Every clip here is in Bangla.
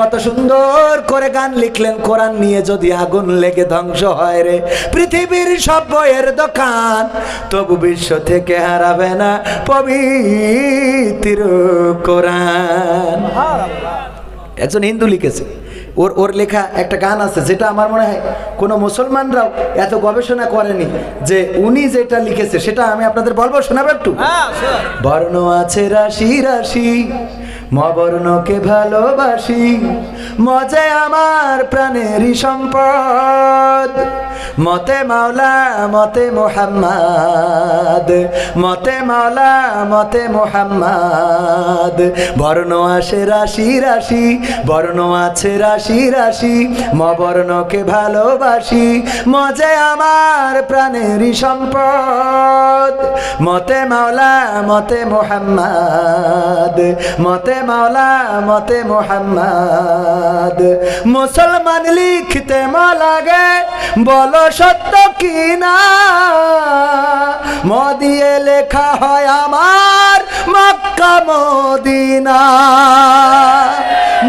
কত সুন্দর করে গান লিখলেন কোরআন নিয়ে যদি আগুন লেগে ধ্বংস হয় রে। পৃথিবীর সব বইয়ের দোকান তবু বিশ্ব থেকে হারাবে না পবিত্র কোরআন। একজন হিন্দু লিখেছে ওর ওর লেখা একটা গান আছে যেটা আমার মনে হয় কোনো মুসলমানরাও এত গবেষণা করেনি যে উনি যেটা লিখেছে সেটা আমি আপনাদের বলব শোনাবো একটু? বর্ণ আছে রাশি রাশি মবর্ণকে ভালোবাসি মজায় আমার প্রাণেরই সম্পদ। মতে মাওলা, মতে মোহাম্মদ। মতে মাওলা, মতে মোহাম্মদ। বর্ণ আসে রাশি রাশি। বর্ণ আছে রাশি রাশি। মবর্ণকে ভালোবাসি। মজে আমার প্রাণেরই সম্পদ। মতে মাওলা, মতে মোহাম্মদ। মতে মাওলা, মতে মোহাম্মদ। মুসলমান লিখতে লাগে, বলো সত্য কি না মদিয়ে লেখা হয় আমার মক্কা, মদিনা।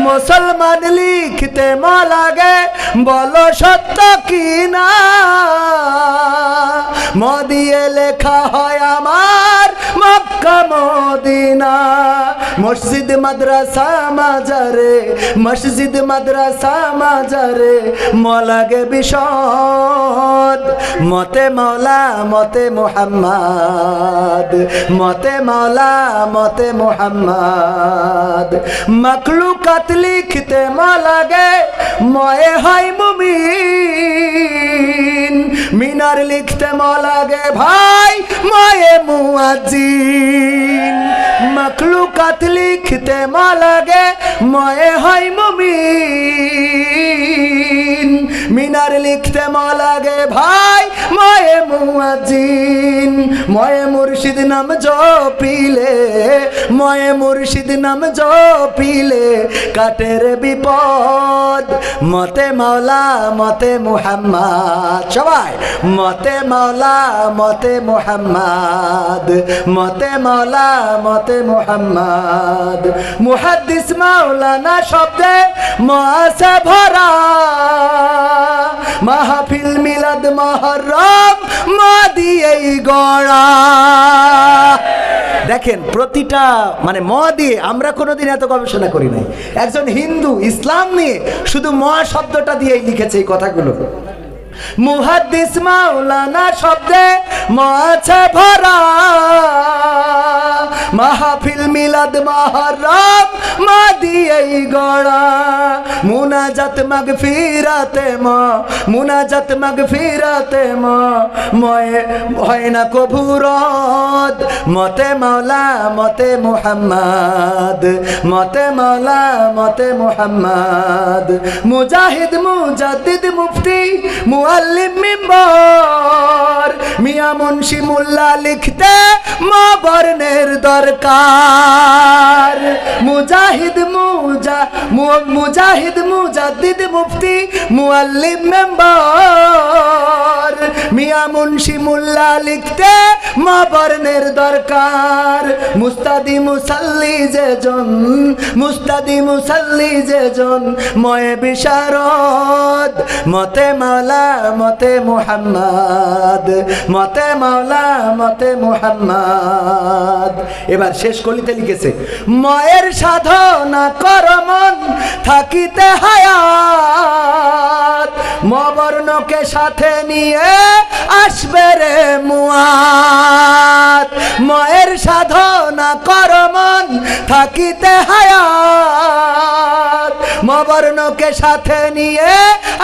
মুসলমান লিখতে লাগে, বলো সত্য কি না মদিয়ে লেখা হয় আমার মক্কা মদিনা, মসজিদ মাদ্রাসা মাজারে, মসজিদ মাদ্রাসা মাজারে মলাগে বিশদ। মতে মৌলা মতে মোহাম্মদ। মতে মৌলা মতে মোহাম্মদ। মখলুকাত লিখতে মলাগে ময়ে হয় মুমিন। মিনার লিখতে মলাগে ভাই, মায়ে মুয়াজ্জিন। মখলুকাত লিখতে মলাগে, ময়ে হয় মুমিন। মিনার লিখতে মলাগে ভাই ময়ে মুয়াজ্জিন, ময়ে মুর্শিদ নাম জপিলে, ময়ে মুর্শিদ নাম জপিলে, কাটের বিপদ, মতে মাওলা, মতে মুহাম্মদ, সবাই, মতে মাওলা, মতে মুহাম্মদ, মতে মাওলা, মতে মুহাম্মদ। মুহাদ্দিস মাওলানা শব্দে মাসে ভরা। মাহফিল মিলাদ মহরম মা দিয়েই গড়া। দেখেন, প্রতিটা মানে ম দিয়ে আমরা কোনোদিন এত গবেষণা করি নাই। একজন হিন্দু ইসলাম নিয়ে শুধু ম শব্দটা দিয়েই লিখেছে এই কথাগুলো। মুহাদ্দিস মাওলানা শব্দে মাছে ভরা। মাহফিল মিলাদ মহরম মা দিয়েই গড়া। মুনাজাত মাগফিরাতে মা, মুনাজাত মাগফিরাতে মা। ময়ে, হয় না কভুরদ মতে মাওলা, মতে মুহাম্মদ। মতে মাওলা, মতে মুহাম্মদ। মুজাহিদ, মুজাদ্দিদ, মুফতি, মুআল্লিম, মিম্বর। মিয়া মুন্সি মোল্লা লিখতে মা বর্ণের দরকার। মুজাহিদ মুজা মুজাহিদ মুজাদ্দিদ মুফতি মুআল্লিম মেম্বার। মিয়া মুন্সি মোল্লা লিখতে মা বর্ণের দরকার। মুস্তাদি মুসাল্লি যে জন, মুস্তাদি মুসাল্লি যে জন, ময়ে বিশারদ, মতে মাওলা, মতে মুহাম্মদ, মতে মাওলা, মতে মুহাম্মদ। এবার শেষ কলিতে লিখেছে, ময়ের সাধনা করমন থাকিতে মবর্ণকে সাথে নিয়ে আসবে রে মুয়াত। ময়ের সাধনা করমন থাকিতে হায়াত। মবর্ণকে সাথে নিয়ে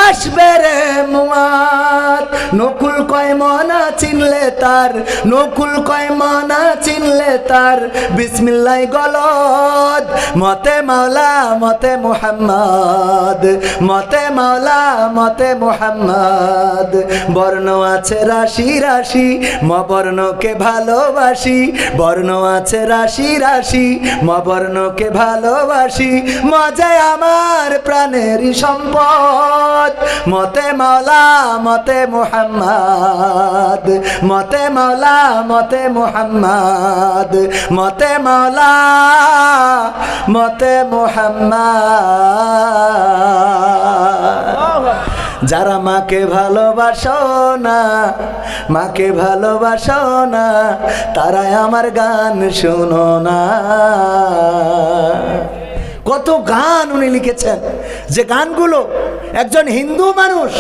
আসবে রে মুয়াত। নকুল কয় মনা চিনলে তার, নকুল কয় মনা চিনলে তার। বিসমিল্লাই গলদ, মতে মাওলা, মতে মুহাম্মদ, মতে মাওলা, মতে মুহাম্মদ। বর্ণ আছে রাশি রাশি, মবর্ণকে ভালোবাসি। বর্ণ আছে রাশি রাশি, মবর্ণকে ভালোবাসি। মজায় আমার প্রাণেরই সম্পদ। মতে মাওলা, মতে মুহাম্মদ মতে মাওলা মতে মুহাম্মদ। মতে মাওলা মতে মুহাম্মদ। যারা মাকে ভালোবাসো না, মাকে ভালোবাসো না, তারাই আমার গান শুনো না। কত গান উনি লিখেছেন। যে গানগুলো একজন হিন্দু মানুষ